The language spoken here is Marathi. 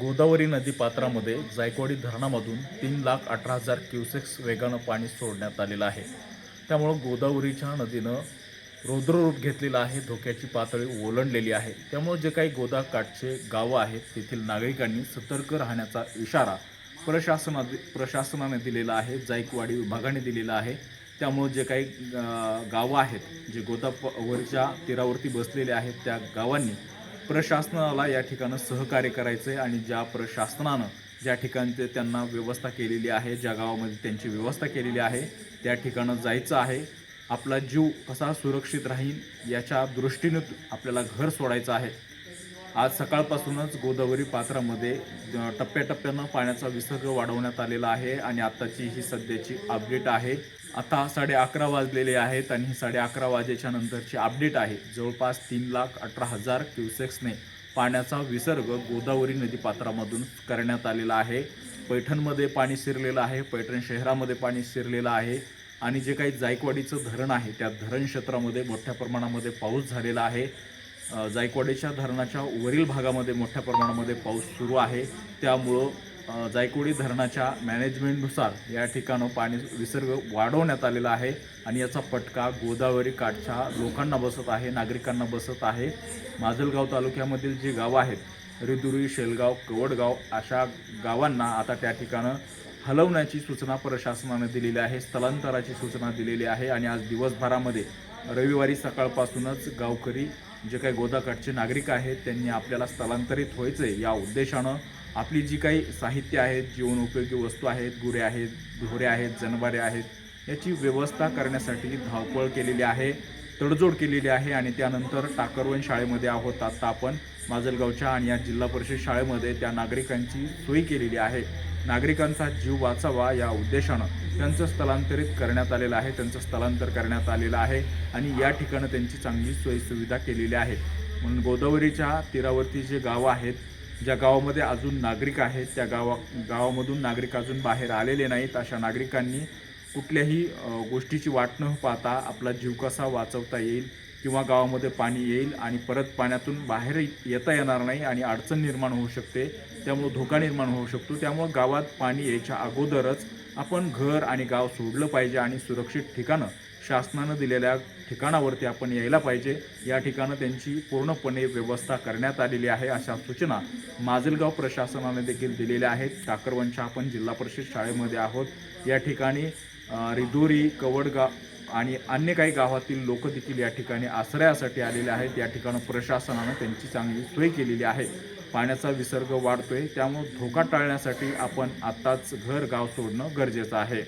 गोदावरी नदी पात्रामध्ये जायकवाडी धरणामधून तीन लाख अठरा हजार क्युसेक्स वेगानं पाणी सोडण्यात आलेलं आहे. त्यामुळं गोदावरीच्या नदीनं रौद्ररूप घेतलेलं आहे धोक्याची पातळी ओलांडलेली आहे. त्यामुळं जे काही गोदाकाठचे गावं आहेत तेथील नागरिकांनी सतर्क राहण्याचा इशारा प्रशासना प्रशासनाने दिलेला आहे जायकवाडी विभागाने दिलेला आहे. त्यामुळं जे काही गावं आहेत जे गोदावरीच्या तीरावरती बसलेले आहेत त्या गावांनी प्रशासनाला या ठिकाणं सहकार्य करायचं आहे आणि ज्या प्रशासनानं ज्या ठिकाणी ते त्यांना व्यवस्था केलेली आहे ज्या गावामध्ये त्यांची व्यवस्था केलेली आहे त्या ठिकाणं जायचं आहे. आपला जीव कसा सुरक्षित राहील याच्या दृष्टीनं आपल्याला घर सोडायचं आहे. आज सकाळपासूनच गोदावरी पात्रामध्ये टप्प्याटप्प्यानं पाण्याचा विसर्ग वाढवण्यात आलेला आहे आणि आत्ताची ही सध्याची अपडेट आहे. आता साडे अकरा वाजलेले आहेत आणि ही साडे अकरा वाजेच्या नंतरची अपडेट आहे. जवळपास तीन लाख अठरा हजार क्युसेक्सने पाण्याचा विसर्ग गोदावरी नदी पात्रामधून करण्यात आलेला आहे. पैठणमध्ये पाणी शिरलेलं आहे. पैठण शहरामध्ये पाणी शिरलेलं आहे. आणि जे काही जायकवाडीचं धरण आहे त्या धरण क्षेत्रामध्ये मोठ्या प्रमाणामध्ये पाऊस झालेला आहे. जायकवाडीच्या धरणाच्या वरील भागामध्ये मोठ्या प्रमाणामध्ये पाऊस सुरू आहे. त्यामुळं जायकुडी धरणाच्या मॅनेजमेंटनुसार या ठिकाणं पाणी विसर्ग वाढवण्यात आलेला आहे आणि याचा फटका गोदावरी काठच्या लोकांना बसत आहे नागरिकांना बसत आहे. माजलगाव तालुक्यामधील जी गावं आहेत रिदुरी शेलगाव कवडगाव अशा गावांना आता त्या ठिकाणं हलवण्याची सूचना प्रशासनाने दिलेली आहे स्थलांतराची सूचना दिलेली आहे आणि आज दिवसभरामध्ये रविवारी सकाळपासूनच गावकरी जे काही गोदाकाठचे नागरिक आहेत त्यांनी आपल्याला स्थलांतरित व्हायचं या उद्देशानं आपली जी काही साहित्य आहेत जीवनोपयोगी वस्तू आहेत गुरे आहेत ढोरे आहेत जनावरे आहेत याची व्यवस्था करण्यासाठी धावपळ केलेली आहे तडजोड केलेली आहे आणि त्यानंतर टाकरवन शाळेमध्ये आहोत. आत्ता आपण माजलगावच्या आणि या जिल्हा परिषद शाळेमध्ये त्या नागरिकांची सोय केलेली आहे. नागरिकांचा जीव वाचावा या उद्देशानं त्यांचं स्थलांतरित करण्यात आलेलं आहे त्यांचं स्थलांतर करण्यात आलेलं आहे आणि या ठिकाणं त्यांची चांगली सोयीसुविधा केलेली आहे. म्हणून गोदावरीच्या तीरावरती जे गावं आहेत ज्या गावामध्ये अजून नागरिक आहेत त्या गावा गावामधून नागरिक अजून बाहेर आलेले नाहीत अशा नागरिकांनी कुठल्याही गोष्टीची वाट न पाहता आपला जीव कसा वाचवता येईल किंवा गावामध्ये पाणी येईल आणि परत पाण्यातून बाहेर येता येणार नाही आणि अडचण निर्माण होऊ शकते त्यामुळं धोका निर्माण होऊ शकतो. त्यामुळं गावात पाणी यायच्या अगोदरच आपण घर आणि गाव सोडलं पाहिजे आणि सुरक्षित ठिकाणं शासनानं दिलेल्या ठिकाणावरती आपण यायला पाहिजे. या ठिकाणं त्यांची पूर्णपणे व्यवस्था करण्यात आलेली आहे अशा सूचना माजलगाव प्रशासनाने देखील दिलेल्या आहेत. टाकरवंच्या आपण जिल्हा परिषद शाळेमध्ये आहोत. या ठिकाणी रिदोरी कवडगाव आणि अन्य काही गावातील लोक देखील या ठिकाणी आश्रयासाठी आलेले आहेत. या ठिकाणी प्रशासनानं त्यांची चांगली सोय केलेली आहे. पाण्याचा विसर्ग वाढतोय. त्यामुळे धोका टाळण्यासाठी आपण आत्ताच घर गाव सोडणं गरजेचं आहे.